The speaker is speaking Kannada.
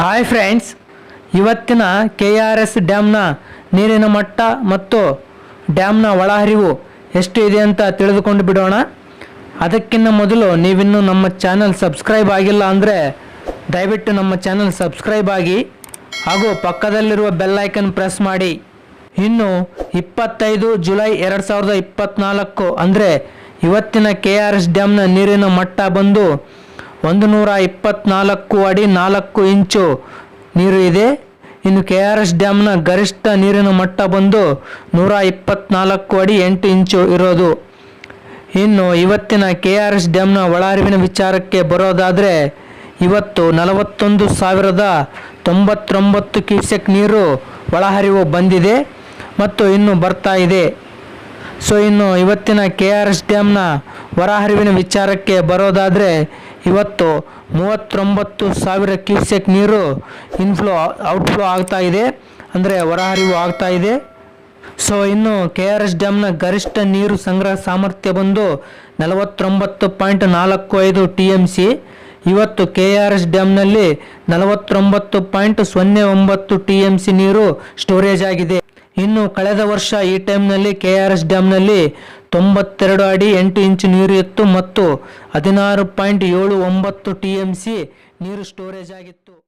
ಹಾಯ್ ಫ್ರೆಂಡ್ಸ್ ಇವತ್ತಿನ ಕೆ ಆರ್ ಎಸ್ ಡ್ಯಾಮ್ನ ನೀರಿನ ಮಟ್ಟ ಮತ್ತು ಡ್ಯಾಮ್ನ ಒಳಹರಿವು ಎಷ್ಟು ಇದೆ ಅಂತ ತಿಳಿದುಕೊಂಡು ಬಿಡೋಣ. ಅದಕ್ಕಿಂತ ಮೊದಲು ನೀವಿನ್ನೂ ನಮ್ಮ ಚಾನಲ್ ಸಬ್ಸ್ಕ್ರೈಬ್ ಆಗಿಲ್ಲ ಅಂದರೆ ದಯವಿಟ್ಟು ನಮ್ಮ ಚಾನಲ್ ಸಬ್ಸ್ಕ್ರೈಬ್ ಆಗಿ ಹಾಗೂ ಪಕ್ಕದಲ್ಲಿರುವ ಬೆಲ್ಲೈಕನ್ ಪ್ರೆಸ್ ಮಾಡಿ. ಇನ್ನು ಇಪ್ಪತ್ತೈದು ಜುಲೈ ಎರಡು ಸಾವಿರದ ಇಪ್ಪತ್ತ್ನಾಲ್ಕು ಅಂದರೆ ಇವತ್ತಿನ ಕೆ ಆರ್ ಎಸ್ ಡ್ಯಾಮ್ನ ನೀರಿನ ಮಟ್ಟ ಬಂದು ಒಂದು ನೂರ ಇಪ್ಪತ್ನಾಲ್ಕು ಅಡಿ ನಾಲ್ಕು ಇಂಚು ನೀರು ಇದೆ. ಇನ್ನು ಕೆ ಆರ್ ಎಸ್ ಡ್ಯಾಮ್ನ ಗರಿಷ್ಠ ನೀರಿನ ಮಟ್ಟ ಬಂದು ನೂರ ಇಪ್ಪತ್ನಾಲ್ಕು ಅಡಿ ಎಂಟು ಇಂಚು ಇರೋದು. ಇನ್ನು ಇವತ್ತಿನ ಕೆ ಆರ್ ಎಸ್ ಡ್ಯಾಮ್ನ ಒಳಹರಿವಿನ ವಿಚಾರಕ್ಕೆ ಬರೋದಾದರೆ ಇವತ್ತು ನಲವತ್ತೊಂದು ಸಾವಿರದ ತೊಂಬತ್ತೊಂಬತ್ತು ಕ್ಯೂಸೆಕ್ ನೀರು ಒಳಹರಿವು ಬಂದಿದೆ ಮತ್ತು ಇನ್ನು ಬರ್ತಾ ಇದೆ. ಸೊ ಇನ್ನು ಇವತ್ತಿನ ಕೆ ಆರ್ ಎಸ್ ಡ್ಯಾಮ್ನ ಹೊರಹರಿವಿನ ವಿಚಾರಕ್ಕೆ ಬರೋದಾದರೆ ಇವತ್ತು ಮೂವತ್ತೊಂಬತ್ತು ಸಾವಿರ ಕ್ಯೂಸೆಕ್ ನೀರು ಇನ್ಫ್ಲೋ ಔಟ್ಫ್ಲೋ ಆಗ್ತಾ ಇದೆ. ಅಂದರೆ ಹೊರಹರಿವು ಆಗ್ತಾ ಇದೆ. ಸೊ ಇನ್ನು ಕೆ ಆರ್ ಎಸ್ ಡ್ಯಾಮ್ನ ಗರಿಷ್ಠ ನೀರು ಸಂಗ್ರಹ ಸಾಮರ್ಥ್ಯ ಬಂದು ನಲವತ್ತೊಂಬತ್ತು ಪಾಯಿಂಟ್ ನಾಲ್ಕು ಐದು ಟಿ ಎಂ ಸಿ. ಇವತ್ತು ಕೆ ಆರ್ ಎಸ್ ಡ್ಯಾಮ್ನಲ್ಲಿ ನಲವತ್ತೊಂಬತ್ತು ಪಾಯಿಂಟ್ ಸೊನ್ನೆ ಒಂಬತ್ತು ಟಿ ಎಂ ಸಿ ನೀರು ಸ್ಟೋರೇಜ್ ಆಗಿದೆ. ಇನ್ನು ಕಳೆದ ವರ್ಷ ಈ ಟೈಮ್ನಲ್ಲಿ ಕೆ ಆರ್ ಎಸ್ ಡ್ಯಾಮ್ನಲ್ಲಿ ತೊಂಬತ್ತೆರಡು ಅಡಿ ಎಂಟು ಇಂಚು ನೀರು ಇತ್ತು ಮತ್ತು ಹದಿನಾರು ಪಾಯಿಂಟ್ ಏಳು ಒಂಬತ್ತು ಟಿ ಎಂ ಸಿ ನೀರು ಸ್ಟೋರೇಜ್ ಆಗಿತ್ತು.